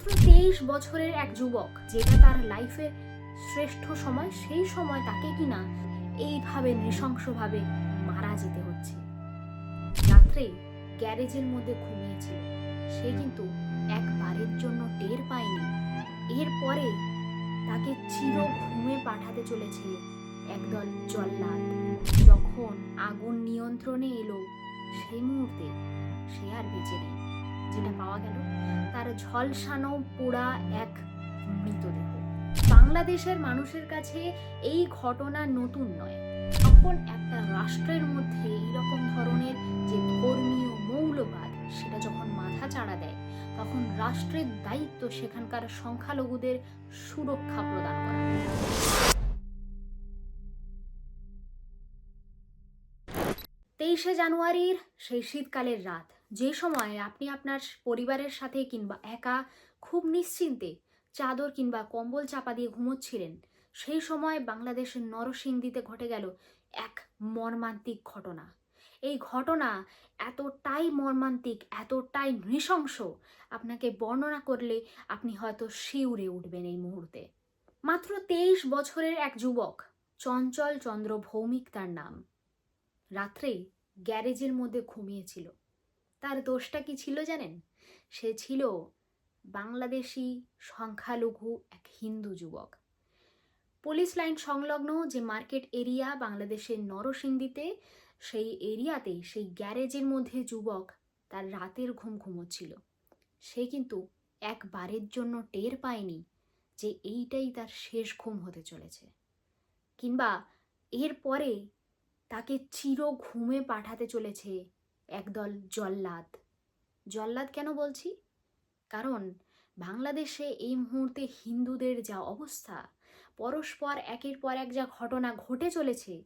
মাত্র তেইশ বছরের এক যুবক, যেটা তার লাইফে শ্রেষ্ঠ সময়, সেই সময় তাকে কিনা এইভাবে নৃশংসভাবে মারা যেতে হচ্ছে। রাত্রে গ্যারেজের মধ্যে ঘুমিয়েছিল। সে কিন্তু একবারের জন্য টের পায়নি। এরপরে তাকে চির ঘুমে পাঠাতে চলেছে একদল জল্লাদ। যখন আগুন নিয়ন্ত্রণে এলো, সেই মুহূর্তে সে আর বেঁচে নেই। যেটা পাওয়া গেল, তার ঝলসানো পোড়া এক মৃতদেহ। বাংলাদেশের মানুষের কাছে এই ঘটনা নতুন নয়। তখন একটা রাষ্ট্রের মধ্যে এইরকম ধরনের যে ধর্মীয় মৌলবাদ, সেটা যখন মাথা চাড়া দেয়, তখন রাষ্ট্রের দায়িত্ব সেখানকার সংখ্যালঘুদের সুরক্ষা প্রদান করা। তেইশে জানুয়ারির সেই শীতকালের রাত যে সময় আপনি আপনার পরিবারের সাথে কিংবা একা খুব নিশ্চিন্তে চাদর কিংবা কম্বল চাপা দিয়ে ঘুমোচ্ছিলেন, সেই সময় বাংলাদেশের নরসিংদীতে ঘটে গেল এক মর্মান্তিক ঘটনা। এই ঘটনা এতটাই মর্মান্তিক, এতটাই নৃশংস, আপনাকে বর্ণনা করলে আপনি হয়তো শিউরে উঠবেন এই মুহূর্তে। মাত্র তেইশ বছরের এক যুবক, চঞ্চল চন্দ্র ভৌমিক তার নাম। রাত্রে গ্যারেজের মধ্যে ঘুমিয়েছিল। তার দোষটা কি ছিল জানেন? সে ছিল বাংলাদেশি সংখ্যালঘু এক হিন্দু যুবক। পুলিশ লাইন সংলগ্ন যে মার্কেট এরিয়া বাংলাদেশের নরসিংদীতে, সেই এরিয়াতে সেই গ্যারেজের মধ্যে যুবক তার রাতের ঘুম ঘুমোচ্ছিল। সে কিন্তু একবারের জন্য টের পায়নি যে এইটাই তার শেষ ঘুম হতে চলেছে। কিংবা এরপরে তাকে চির ঘুমে পাঠাতে চলেছে একদল জল্লাদ। জল্লাদ কেন বলছি? কারণ বাংলাদেশে এই মুহূর্তে হিন্দুদের যা অবস্থা, পরস্পর একের পর এক যা ঘটনা ঘটে চলেছে,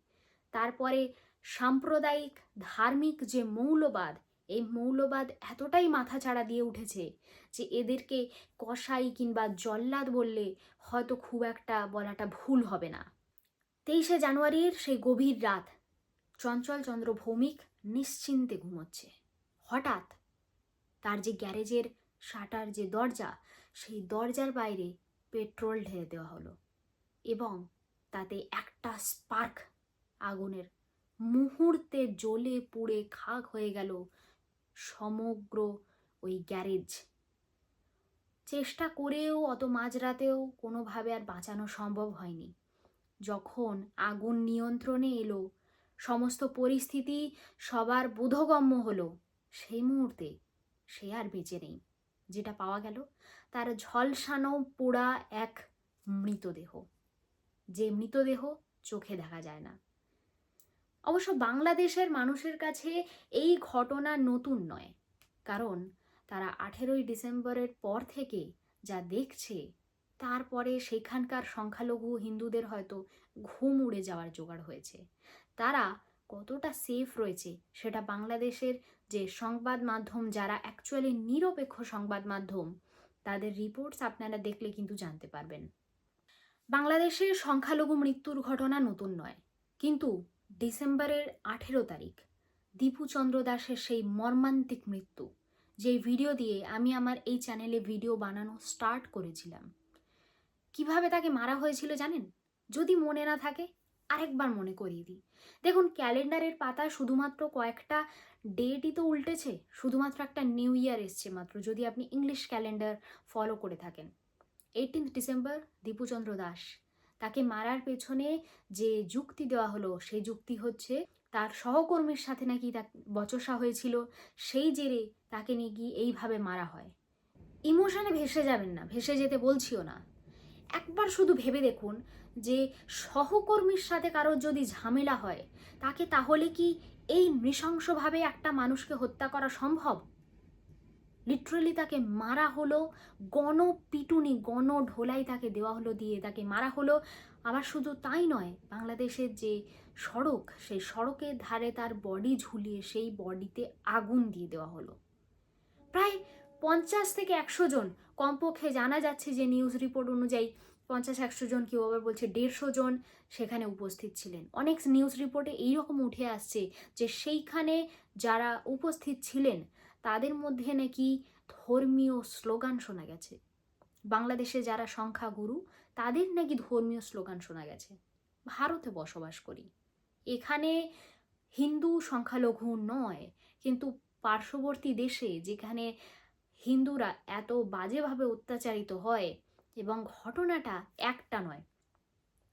তারপরে সাম্প্রদায়িক, ধার্মিক যে মৌলবাদ, এই মৌলবাদ এতটাই মাথাচাড়া দিয়ে উঠেছে যে এদেরকে কসাই কিংবা জল্লাদ বললে হয়তো খুব একটা বলাটা ভুল হবে না। তেইশে জানুয়ারির সেই গভীর রাত, চঞ্চল চন্দ্র ভৌমিক নিশ্চিন্তে ঘুমোচ্ছে। হঠাৎ তার যে গ্যারেজের শাটার যে দরজা, সেই দরজার বাইরে পেট্রোল ঢেলে দেওয়া হলো এবং তাতে একটা স্পার্ক আগুনের মুহূর্তে জ্বলে পুড়ে খাক হয়ে গেল সমগ্র ওই গ্যারেজ। চেষ্টা করেও, অত মাঝরাতেও কোনোভাবে আর বাঁচানো সম্ভব হয়নি। যখন আগুন নিয়ন্ত্রণে এলো সমস্ত পরিস্থিতি সবার বোধগম্য হলো। সেই মুহূর্তে সে আর বেঁচে নেই। যেটা পাওয়া গেল তার ঝলসানো পোড়া এক মৃতদেহ। যে মৃতদেহ চোখে দেখা যায় না। অবশ্য বাংলাদেশের মানুষের কাছে এই ঘটনা নতুন নয়। কারণ তারা আঠেরোই ডিসেম্বরের পর থেকে যা দেখছে, তারপরে সেখানকার সংখ্যালঘু হিন্দুদের হয়তো ঘুম উড়ে যাওয়ার জোগাড় হয়েছে। তারা কতটা সেফ রয়েছে সেটা বাংলাদেশের যে সংবাদ মাধ্যম যারা অ্যাকচুয়ালি নিরপেক্ষ সংবাদ মাধ্যম, তাদের রিপোর্টস আপনারা দেখলে কিন্তু জানতে পারবেন। বাংলাদেশের সংখ্যালঘু মৃত্যুর ঘটনা নতুন নয়, কিন্তু ডিসেম্বরের আঠেরো তারিখ দীপুচন্দ্র দাসের সেই মর্মান্তিক মৃত্যু যে ভিডিও দিয়ে আমি আমার এই চ্যানেলে ভিডিও বানানো স্টার্ট করেছিলাম। কীভাবে তাকে মারা হয়েছিল জানেন? যদি মনে না থাকে আরেকবার মনে করিয়ে দিই। দেখুন, ক্যালেন্ডারের পাতা শুধুমাত্র কয়েকটা ডেটই তো উল্টেছে, শুধুমাত্র একটা নিউ ইয়ার এসছে মাত্র, যদি আপনি ইংলিশ ক্যালেন্ডার ফলো করে থাকেন। Eighteenth December Dipuchandra Das. তাকে মারার পেছনে যে যুক্তি দেওয়া হলো, সেই যুক্তি হচ্ছে তার সহকর্মীর সাথে নাকি তা বচসা হয়েছিল, সেই জেরে তাকে নিয়ে গিয়ে এইভাবে মারা হয়? ইমোশনে ভেসে যাবেন না, ভেসে যেতে বলছিও না। একবার শুধু ভেবে দেখুন যে সহকর্মীর সাথে কারোর যদি ঝামেলা হয়, তাকে তাহলে কি এই নৃশংসভাবে একটা মানুষকে হত্যা করা সম্ভব? লিটারেলি তাকে মারা হলো, গণ পিটুনি, গণ ঢোলাই তাকে দেওয়া হলো দিয়ে তাকে মারা হলো। আবার শুধু তাই নয়, বাংলাদেশের যে সড়ক, সেই সড়কের ধারে তার বডি ঝুলিয়ে সেই বডিতে আগুন দিয়ে দেওয়া হলো। প্রায় পঞ্চাশ থেকে একশো জন কমপক্ষে জানা যাচ্ছে যে নিউজ রিপোর্ট অনুযায়ী পঞ্চাশ একশো জন কেউ আবার বলছে দেড়শো জন সেখানে উপস্থিত ছিলেন। অনেক নিউজ রিপোর্টে এইরকম উঠে আসছে যে সেইখানে যারা উপস্থিত ছিলেন, তাদের মধ্যে নাকি ধর্মীয় স্লোগান শোনা গেছে। বাংলাদেশে যারা সংখ্যাগুরু, তাদের নাকি ধর্মীয় স্লোগান শোনা গেছে। ভারতে বসবাস করি। এখানে হিন্দু সংখ্যালঘু নয়, কিন্তু পার্শ্ববর্তী দেশে যেখানে হিন্দুরা এত বাজেভাবে অত্যাচারিত হয় এবং ঘটনাটা একটা নয়।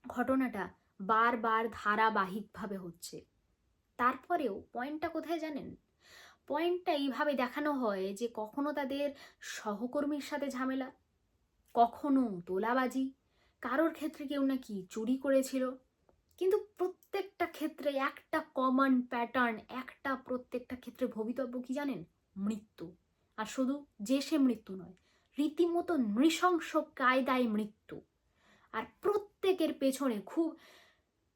ঘটনাটা বারবার ধারাবাহিকভাবে হচ্ছে। তারপরেও পয়েন্টটা কোথায় জানেন? পয়েন্টটা এইভাবে দেখানো হয় যে কখনো তাদের সহকর্মীর সাথে ঝামেলা, কখনো তোলাবাজি, কারোর ক্ষেত্রে কেউ নাকি চুরি করেছিল। কিন্তু প্রত্যেকটা ক্ষেত্রে একটা কমন প্যাটার্ন একটা প্রত্যেকটা ক্ষেত্রে ভবিতব্য কি জানেন? মৃত্যু। আর শুধু যে সে মৃত্যু নয়, রীতিমতো নৃশংস কায়দায় মৃত্যু। আর প্রত্যেকের পেছনে খুব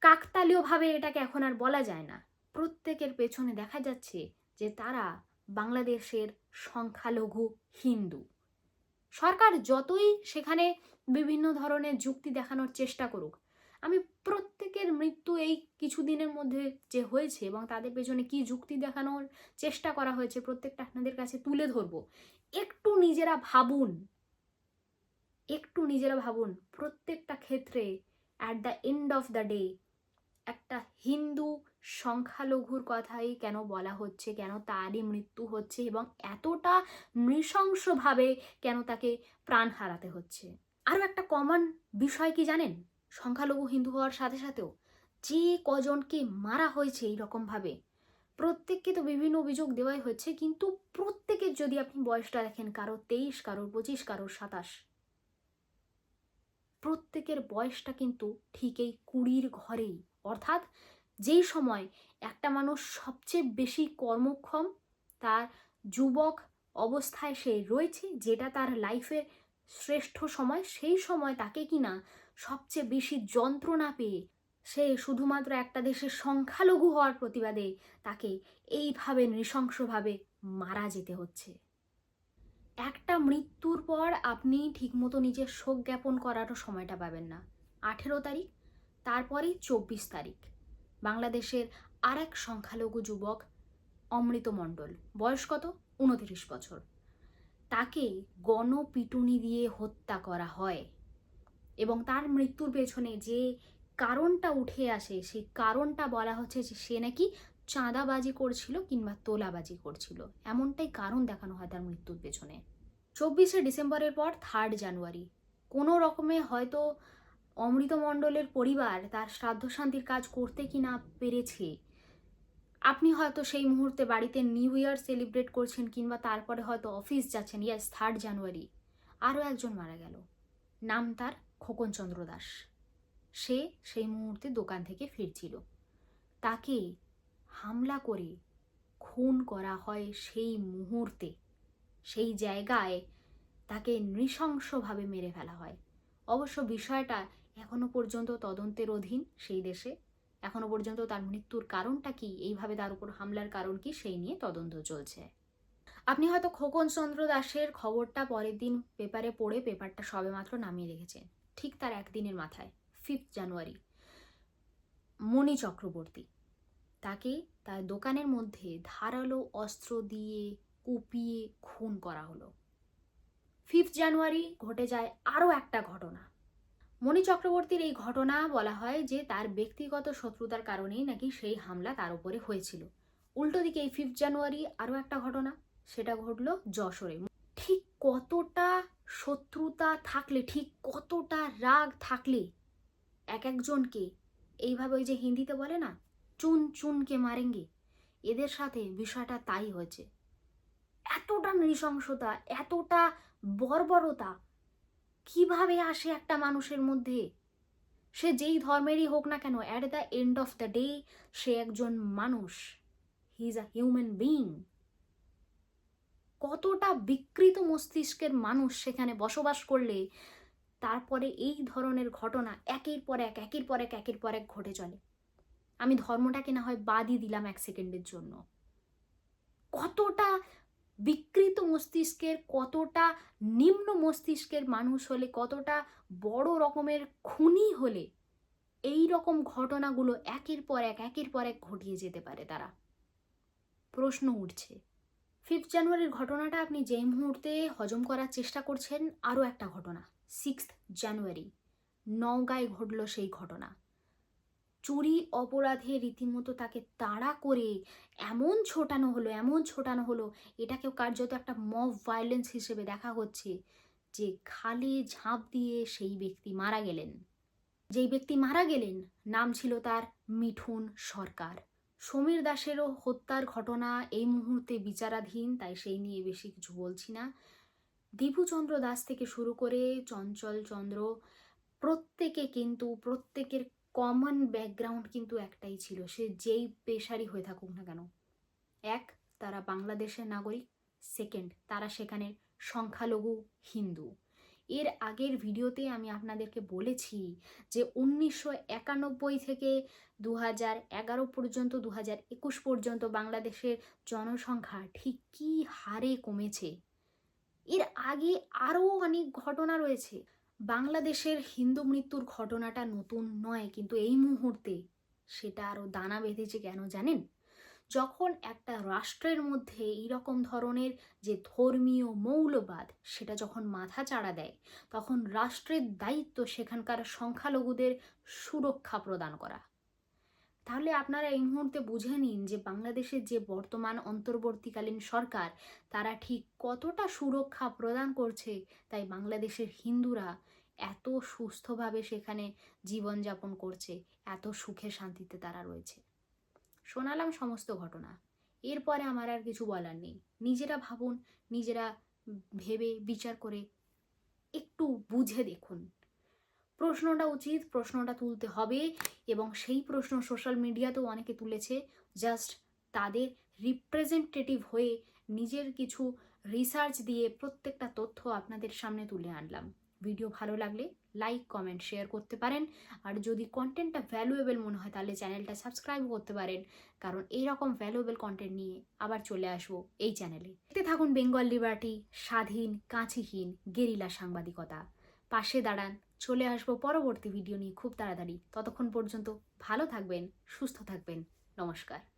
কাকতালীয়ভাবে এটাকে এখন আর বলা যায় না। প্রত্যেকের পেছনে দেখা যাচ্ছে যে তারা বাংলাদেশের সংখ্যালঘু হিন্দু। সরকার যতই সেখানে বিভিন্ন ধরনের যুক্তি দেখানোর চেষ্টা করুক আমি প্রত্যেকের মৃত্যু এই কিছুদিনের মধ্যে যে হয়েছে এবং তাদের পেছনে কি যুক্তি দেখানোর চেষ্টা করা হয়েছে, প্রত্যেকটা আপনাদের কাছে তুলে ধরবো। একটু নিজেরা ভাবুন। একটু নিজেরা ভাবুন, প্রত্যেকটা ক্ষেত্রে at the end of the day একটা হিন্দু সংখ্যালঘুর কথাই কেন বলা হচ্ছে, কেন তারই মৃত্যু হচ্ছে এবং এতটা নৃশংসভাবে কেন তাকে প্রাণ হারাতে হচ্ছে? আরও একটা কমন বিষয় কি জানেন? সংখ্যালঘু হিন্দু হওয়ার সাথে সাথেও যে কজনকে মারা হয়েছে এইরকমভাবে, প্রত্যেককে তো বিভিন্ন অভিযোগ দেওয়াই হচ্ছে, কিন্তু প্রত্যেকের যদি আপনি বয়সটা দেখেন কারও তেইশ কারোর পঁচিশ কারোর সাতাশ, প্রত্যেকের বয়সটা কিন্তু ঠিক এই কুড়ির ঘরেই। অর্থাৎ যেই সময় একটা মানুষ সবচেয়ে বেশি কর্মক্ষম, তার যুবক অবস্থায় সে রয়েছে, যেটা তার লাইফের শ্রেষ্ঠ সময়, সেই সময় তাকে কিনা সবচেয়ে বেশি যন্ত্রণা পেয়ে সে শুধুমাত্র একটা দেশের সংখ্যালঘু হওয়ার প্রতিবাদে তাকে এইভাবে নৃশংসভাবে মারা যেতে হচ্ছে। একটা মৃত্যুর পর আপনি ঠিকমতো নিজের শোক জ্ঞাপন করারও সময়টা পাবেন না। আঠেরো তারিখ, তারপরেই চব্বিশ তারিখ। বাংলাদেশের আর এক সংখ্যালঘু যুবক অমৃত মণ্ডল, বয়স কত? উনত্রিশ বছর। তাকে গণপিটুনি দিয়ে হত্যা করা হয়। এবং তার মৃত্যুর পেছনে যে কারণটা উঠে আসে, সেই কারণটা বলা হচ্ছে যে সে নাকি চাঁদাবাজি করছিল কিংবা তোলাবাজি করছিল। এমনটাই কারণ দেখানো হয় তার মৃত্যুর পেছনে। চব্বিশে ডিসেম্বরের পর থার্ড জানুয়ারি। কোনো রকমে হয়তো অমৃত মণ্ডলের পরিবার তার শ্রাদ্ধ শান্তির কাজ করতে কি না পেরেছে। আপনি হয়তো সেই মুহূর্তে বাড়িতে নিউ ইয়ার সেলিব্রেট করছেন কিংবা তারপরে হয়তো অফিস যাচ্ছেন। ইয়াস থার্ড জানুয়ারি। আরও একজন মারা গেল। নাম তার খোকনচন্দ্র দাস। সে সেই মুহূর্তে দোকান থেকে ফিরছিল। তাকে হামলা করে খুন করা হয় সেই মুহূর্তে। সেই জায়গায় তাকে নৃশংসভাবে মেরে ফেলা হয়। অবশ্য বিষয়টা এখনও পর্যন্ত তদন্তের অধীন সেই দেশে। এখনও পর্যন্ত তার মৃত্যুর কারণটা কি, এইভাবে তার উপর হামলার কারণ কি, সেই নিয়ে তদন্ত চলছে। আপনি হয়তো খোকন চন্দ্র দাসের খবরটা পরের দিন পেপারে পড়ে পেপারটা সবেমাত্র নামিয়ে রেখেছেন। ঠিক তার একদিনের মাথায় ফিফথ জানুয়ারি মণি চক্রবর্তী, তাকে তার দোকানের মধ্যে ধারালো অস্ত্র দিয়ে কুপিয়ে খুন করা হলো। ফিফথ জানুয়ারি ঘটে যায় আরও একটা ঘটনা। মণি চক্রবর্তীর এই ঘটনা বলা হয় যে, তার ব্যক্তিগত শত্রুতার কারণেই নাকি সেই হামলা তার উপরে হয়েছিল। উল্টো দিকে এই ফিফথ জানুয়ারি আরও একটা ঘটনা, সেটা ঘটলো যশোরে। ঠিক কতটা শত্রুতা থাকলে, ঠিক কতটা রাগ থাকলে এক একজনকে, এইভাবে ওই যে হিন্দিতে বলে না, চুন চুনকে মারেঙ্গে, এদের সাথে বিষয়টা তাই হয়েছে। এতটা নৃশংসতা, এতটা বর্বরতা, কীভাবে আসে একটা মানুষের মধ্যে? সে যেই ধর্মেরই হোক না কেন at the end of the day সে একজন মানুষ। He is a human being কতটা বিকৃত মস্তিষ্কের মানুষ সেখানে বসবাস করলে তারপরে এই ধরনের ঘটনা একের পর এক, একের পর এক, একের পর এক ঘটে চলে। আমি ধর্মটাকে না হয় বাদই দিলাম এক সেকেন্ডের জন্য। কতটা বিকৃত মস্তিষ্কের, কতটা নিম্ন মস্তিষ্কের মানুষ হলে, কতটা বড় রকমের খুনি হলে এই রকম ঘটনাগুলো একের পর এক, একের পর এক ঘটিয়ে যেতে পারে তারা? প্রশ্ন উঠছে। ফিফথ জানুয়ারির ঘটনাটা আপনি যেই মুহূর্তে হজম করার চেষ্টা করছেন, আরও একটা ঘটনা। সিক্সথ জানুয়ারি, নওগাঁয় ঘটল সেই ঘটনা। চুরি, অপরাধে রীতিমতো তাকে তাড়া করে এমন ছোটানো হলো, এমন ছোটানো হলো, এটাকেও কার্যত একটা মব ভায়োলেন্স হিসেবে দেখা হচ্ছে যে খালে ঝাঁপ দিয়ে সেই ব্যক্তি মারা গেলেন। যেই ব্যক্তি মারা গেলেন, নাম ছিল তার মিঠুন সরকার। সমীর দাসেরও হত্যার ঘটনা এই মুহূর্তে বিচারাধীন, তাই সেই নিয়ে বেশি কিছু বলছি না। দীপুচন্দ্র দাস থেকে শুরু করে চঞ্চল চন্দ্র, প্রত্যেকে কিন্তু, প্রত্যেকের কমন ব্যাকগ্রাউন্ড কিন্তু একটাই ছিল, সে যেই পেশারই হয়ে থাকুক না কেন। এক, তারা বাংলাদেশের নাগরিক। সেকেন্ড তারা সেখানে সংখ্যালঘু হিন্দু। এর আগের ভিডিওতে আমি আপনাদেরকে বলেছি যে উনিশশো একানব্বই থেকে দু হাজার এগারো পর্যন্ত দু হাজার একুশ পর্যন্ত বাংলাদেশের জনসংখ্যা ঠিক কী হারে কমেছে? এর আগে আরও অনেক ঘটনা রয়েছে। বাংলাদেশের হিন্দু মৃত্যুর ঘটনাটা নতুন নয়, কিন্তু এই মুহূর্তে সেটা আরও দানা বেঁধেছে কেন জানেন? যখন একটা রাষ্ট্রের মধ্যে এইরকম ধরনের যে ধর্মীয় মৌলবাদ, সেটা যখন মাথা চাড়া দেয়, তখন রাষ্ট্রের দায়িত্ব সেখানকার সংখ্যালঘুদের সুরক্ষা প্রদান করা। তাহলে আপনারা এই মুহূর্তে বুঝে নিন যে বাংলাদেশের যে বর্তমান অন্তর্বর্তীকালীন সরকার, তারা ঠিক কতটা সুরক্ষা প্রদান করছে, তাই বাংলাদেশের হিন্দুরা এত সুস্থভাবে সেখানে জীবনযাপন করছে, এত সুখে শান্তিতে তারা রয়েছে। শোনালাম সমস্ত ঘটনা। এরপরে আমার আর কিছু বলার নেই। নিজেরা ভাবুন, নিজেরা ভেবে বিচার করে একটু বুঝে দেখুন। প্রশ্নটা উচিত, প্রশ্নটা তুলতে হবে এবং সেই প্রশ্ন সোশ্যাল মিডিয়াতেও অনেকে তুলেছে। জাস্ট তাদের রিপ্রেজেন্টেটিভ হয়ে নিজের কিছু রিসার্চ দিয়ে প্রত্যেকটা তথ্য আপনাদের সামনে তুলে আনলাম। ভিডিও ভালো লাগলে লাইক কমেন্ট শেয়ার করতে পারেন। আর যদি কন্টেন্টটা ভ্যালুয়েবল মনে হয়, তাহলে চ্যানেলটা সাবস্ক্রাইব করতে পারেন। কারণ এইরকম ভ্যালুয়েবল কন্টেন্ট নিয়ে আবার চলে আসব এই চ্যানেলে দেখতে থাকুন বেঙ্গল লিবার্টি স্বাধীন, কাঁচিহীন গেরিলা সাংবাদিকতা। পাশে দাঁড়ান, চলে আসব পরবর্তী ভিডিও নিয়ে খুব তাড়াতাড়ি। ততক্ষণ পর্যন্ত ভালো থাকবেন, সুস্থ থাকবেন। নমস্কার।